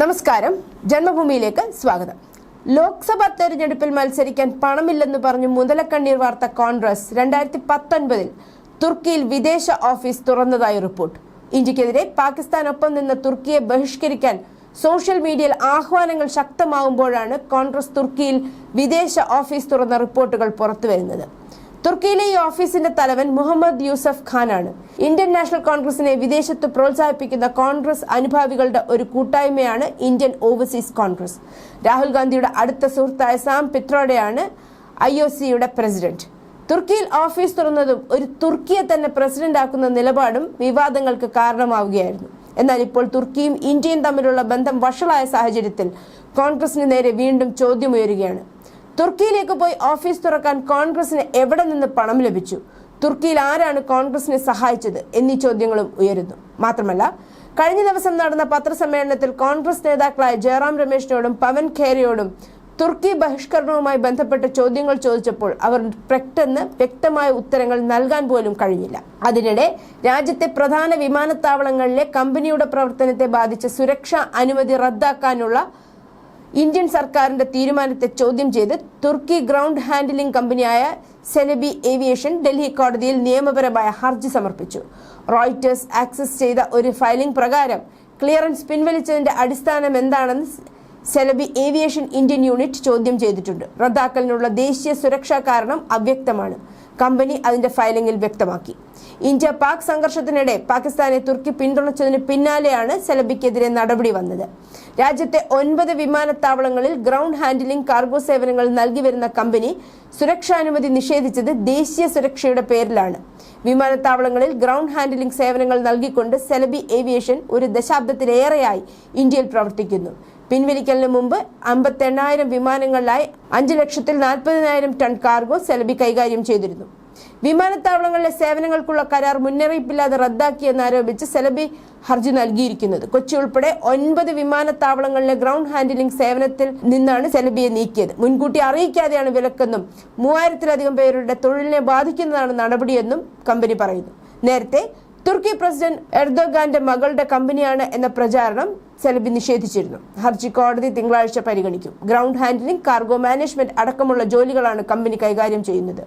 നമസ്കാരം. ജന്മഭൂമിയിലേക്ക് സ്വാഗതം. ലോക്സഭാ തെരഞ്ഞെടുപ്പിൽ മത്സരിക്കാൻ പണമില്ലെന്ന് പറഞ്ഞു മുതലക്കണ്ണീർ വാർത്ത കോൺഗ്രസ് രണ്ടായിരത്തി പത്തൊൻപതിൽ തുർക്കിയിൽ വിദേശ ഓഫീസ് തുറന്നതായി റിപ്പോർട്ട്. ഇന്ത്യക്കെതിരെ പാകിസ്ഥാനൊപ്പം നിന്ന് തുർക്കിയെ ബഹിഷ്കരിക്കാൻ സോഷ്യൽ മീഡിയയിൽ ആഹ്വാനങ്ങൾ ശക്തമാവുമ്പോഴാണ് കോൺഗ്രസ് തുർക്കിയിൽ വിദേശ ഓഫീസ് തുറന്ന റിപ്പോർട്ടുകൾ പുറത്തുവരുന്നത്. തുർക്കിയിലെ ഈ ഓഫീസിന്റെ തലവൻ മുഹമ്മദ് യൂസഫ് ഖാനാണ്. ഇന്ത്യൻ നാഷണൽ കോൺഗ്രസിനെ വിദേശത്ത് പ്രോത്സാഹിപ്പിക്കുന്ന കോൺഗ്രസ് അനുഭാവികളുടെ ഒരു കൂട്ടായ്മയാണ് ഇന്ത്യൻ ഓവർസീസ് കോൺഗ്രസ്. രാഹുൽ ഗാന്ധിയുടെ അടുത്ത സുഹൃത്തായ സാം പിത്രോഡയാണ് ഐ ഒ സിയുടെ പ്രസിഡന്റ്. തുർക്കിയിൽ ഓഫീസ് തുറന്നതും ഒരു തുർക്കിയെ തന്നെ പ്രസിഡന്റ് ആക്കുന്ന നിലപാടും വിവാദങ്ങൾക്ക് കാരണമാവുകയായിരുന്നു. എന്നാൽ ഇപ്പോൾ തുർക്കിയും ഇന്ത്യയും തമ്മിലുള്ള ബന്ധം വഷളായ സാഹചര്യത്തിൽ കോൺഗ്രസിന് നേരെ വീണ്ടും ചോദ്യമുയരുകയാണ്. തുർക്കിയിലേക്ക് പോയി ഓഫീസ് തുറക്കാൻ കോൺഗ്രസിന് എവിടെ നിന്ന് പണം ലഭിച്ചു? തുർക്കിയിൽ ആരാണ് കോൺഗ്രസിനെ സഹായിച്ചത് എന്നീ ചോദ്യങ്ങളും ഉയരുന്നു. മാത്രമല്ല കഴിഞ്ഞ ദിവസം നടന്ന പത്രസമ്മേളനത്തിൽ കോൺഗ്രസ് നേതാക്കളായ ജയറാം രമേശിനോടും പവൻ ഖേരയോടും തുർക്കി ബഹിഷ്കരണവുമായി ബന്ധപ്പെട്ട ചോദ്യങ്ങൾ ചോദിച്ചപ്പോൾ അവർ പെട്ടെന്ന് വ്യക്തമായ ഉത്തരങ്ങൾ നൽകാൻ പോലും കഴിഞ്ഞില്ല. അതിനിടെ രാജ്യത്തെ പ്രധാന വിമാനത്താവളങ്ങളിലെ കമ്പനിയുടെ പ്രവർത്തനത്തെ ബാധിച്ച സുരക്ഷാ അനുമതി റദ്ദാക്കാനുള്ള ഇന്ത്യൻ സർക്കാരിന്റെ തീരുമാനത്തെ ചോദ്യം ചെയ്ത് തുർക്കി ഗ്രൗണ്ട് ഹാൻഡിലിംഗ് കമ്പനിയായ സെനബി ഏവിയേഷൻ ഡൽഹി കോടതിയിൽ നിയമപരമായ ഹർജി സമർപ്പിച്ചു. റോയിറ്റേഴ്സ് ആക്സസ് ചെയ്ത ഒരു ഫയലിംഗ് പ്രകാരം ക്ലിയറൻസ് പിൻവലിച്ചതിന്റെ അടിസ്ഥാനം എന്താണെന്ന് സെലബി ഏവിയേഷൻ ഇന്ത്യൻ യൂണിറ്റ് ചോദ്യം ചെയ്തിട്ടുണ്ട്. റദ്ദാക്കലിനുള്ള ദേശീയ സുരക്ഷാ കാരണം അവ്യക്തമാണ്. കമ്പനി അതിന്റെ ഫയലിംഗിൽ വ്യക്തമാക്കി. ഇന്ത്യ പാക് സംഘർഷത്തിനിടെ പാകിസ്ഥാനെ തുർക്കി പിന്തുണച്ചതിന് പിന്നാലെയാണ് സെലബിക്കെതിരെ നടപടി വന്നത്. രാജ്യത്തെ ഒൻപത് വിമാനത്താവളങ്ങളിൽ ഗ്രൗണ്ട് ഹാൻഡിലിംഗ് കാർഗോ സേവനങ്ങൾ നൽകി വരുന്ന കമ്പനി സുരക്ഷാനുമതി നിഷേധിച്ചത് ദേശീയ സുരക്ഷയുടെ പേരിലാണ്. വിമാനത്താവളങ്ങളിൽ ഗ്രൗണ്ട് ഹാൻഡിലിംഗ് സേവനങ്ങൾ നൽകിക്കൊണ്ട് സെലബി ഏവിയേഷൻ ഒരു ദശാബ്ദത്തിലേറെയായി ഇന്ത്യയിൽ പ്രവർത്തിക്കുന്നു. പിൻവലിക്കലിന് മുമ്പ് അമ്പത്തി എണ്ണായിരം വിമാനങ്ങളിലായി അഞ്ച് ലക്ഷത്തിൽ നാൽപ്പതിനായിരം ടൺ കാർഗോ സെലബി കൈകാര്യം ചെയ്തിരുന്നു. വിമാനത്താവളങ്ങളിലെ സേവനങ്ങൾക്കുള്ള കരാർ മുന്നറിയിപ്പില്ലാതെ റദ്ദാക്കിയെന്നാരോപിച്ച് സെലബി ഹർജി നൽകിയിരിക്കുന്നത്. കൊച്ചി ഉൾപ്പെടെ ഒൻപത് വിമാനത്താവളങ്ങളിലെ ഗ്രൗണ്ട് ഹാൻഡിലിംഗ് സേവനത്തിൽ നിന്നാണ് സെലബിയെ നീക്കിയത്. മുൻകൂട്ടി അറിയിക്കാതെയാണ് വിലക്കെന്നും മൂവായിരത്തിലധികം പേരുടെ തൊഴിലിനെ ബാധിക്കുന്നതാണ് നടപടിയെന്നും കമ്പനി പറയുന്നു. നേരത്തെ തുർക്കി പ്രസിഡന്റ് എർദോഗാന്റെ മകളുടെ കമ്പനിയാണ് എന്ന പ്രചാരണം സെലബി നിഷേധിച്ചിരുന്നു. ഹർജി കോടതി തിങ്കളാഴ്ച പരിഗണിക്കും. ഗ്രൗണ്ട് ഹാൻഡ്ലിംഗ് കാർഗോ മാനേജ്മെന്റ് അടക്കമുള്ള ജോലികളാണ് കമ്പനി കൈകാര്യം ചെയ്യുന്നത്.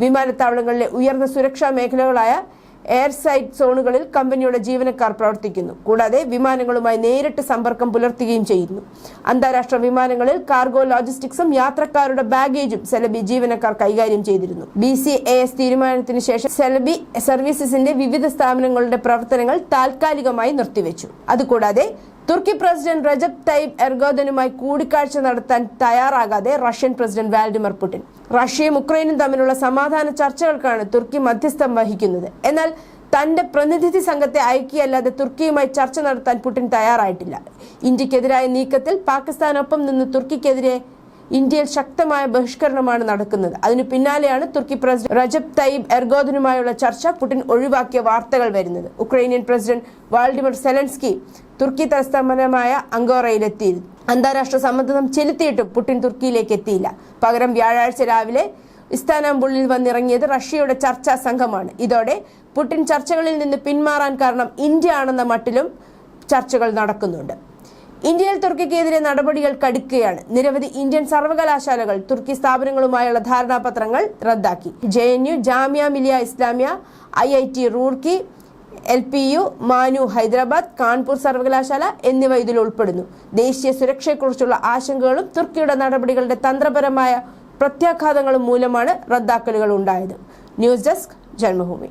വിമാനത്താവളങ്ങളിലെ ഉയർന്ന സുരക്ഷാ മേഖലകളായ എയർ സൈഡ് സോണുകളിൽ കമ്പനിയുടെ ജീവനക്കാർ പ്രവർത്തിക്കുന്നു. കൂടാതെ വിമാനങ്ങളുമായി നേരിട്ട് സമ്പർക്കം പുലർത്തുകയും ചെയ്യുന്നു. അന്താരാഷ്ട്ര വിമാനങ്ങളിൽ കാർഗോ ലോജിസ്റ്റിക്സും യാത്രക്കാരുടെ ബാഗേജും സെലബി ജീവനക്കാർ കൈകാര്യം ചെയ്തിരുന്നു. ബി സി എ എസ് തീരുമാനത്തിന് ശേഷം സെലബി സർവീസസിന്റെ വിവിധ സ്ഥാപനങ്ങളുടെ പ്രവർത്തനങ്ങൾ താൽക്കാലികമായി നിർത്തിവെച്ചു. അതുകൂടാതെ തുർക്കി പ്രസിഡന്റ് റജബ് തയ്യബ് എർഗോദനുമായി കൂടിക്കാഴ്ച നടത്താൻ തയ്യാറാകാതെ റഷ്യൻ പ്രസിഡന്റ് വാൽഡിമർ പുടിൻ റഷ്യയും ഉക്രൈനും തമ്മിലുള്ള സമാധാന ചർച്ചകൾക്കാണ് തുർക്കി മധ്യസ്ഥം വഹിക്കുന്നത്. എന്നാൽ തന്റെ പ്രതിനിധി സംഘത്തെ അയക്കിയല്ലാതെ തുർക്കിയുമായി ചർച്ച നടത്താൻ പുടിൻ തയ്യാറായിട്ടില്ല. ഇന്ത്യക്കെതിരായ നീക്കത്തിൽ പാകിസ്ഥാനൊപ്പം നിന്ന് തുർക്കിക്കെതിരെ ഇന്ത്യയിൽ ശക്തമായ ബഹിഷ്കരണമാണ് നടക്കുന്നത്. അതിനു പിന്നാലെയാണ് തുർക്കി പ്രസിഡന്റ് റജബ് തയ്യബ് എർഗോദിനുമായുള്ള ചർച്ച പുടിൻ ഒഴിവാക്കിയ വാർത്തകൾ വരുന്നത്. ഉക്രൈനിയൻ പ്രസിഡന്റ് വാൾഡിമർ സെലൻസ്കി തുർക്കി തലസ്ഥാനമായ അങ്കോറയിലെത്തിയിരുന്നു. അന്താരാഷ്ട്ര സമ്മർദ്ദം ചെലുത്തിയിട്ടും പുടിൻ തുർക്കിയിലേക്ക് എത്തിയില്ല. പകരം വ്യാഴാഴ്ച രാവിലെ ഇസ്താനാംബുളിൽ വന്നിറങ്ങിയത് റഷ്യയുടെ ചർച്ചാ സംഘമാണ്. ഇതോടെ പുടിൻ ചർച്ചകളിൽ നിന്ന് പിന്മാറാൻ കാരണം ഇന്ത്യ ആണെന്ന മട്ടിലും ചർച്ചകൾ നടക്കുന്നുണ്ട്. ഇന്ത്യയിൽ തുർക്കിക്കെതിരെ നടപടികൾ കടുക്കുകയാണ്. നിരവധി ഇന്ത്യൻ സർവകലാശാലകൾ തുർക്കി സ്ഥാപനങ്ങളുമായുള്ള ധാരണാപത്രങ്ങൾ റദ്ദാക്കി. J N U Jamia Millia Islamia I I T Roorkee L P U MANU Hyderabad Kanpur സർവകലാശാല എന്നിവ ഇതിൽ ഉൾപ്പെടുന്നു. ദേശീയ സുരക്ഷയെക്കുറിച്ചുള്ള ആശങ്കകളും തുർക്കിയുടെ നടപടികളുടെ തന്ത്രപരമായ പ്രത്യാഘാതങ്ങളും മൂലമാണ് റദ്ദാക്കലുകൾ ഉണ്ടായത്. News desk Janmabhumi.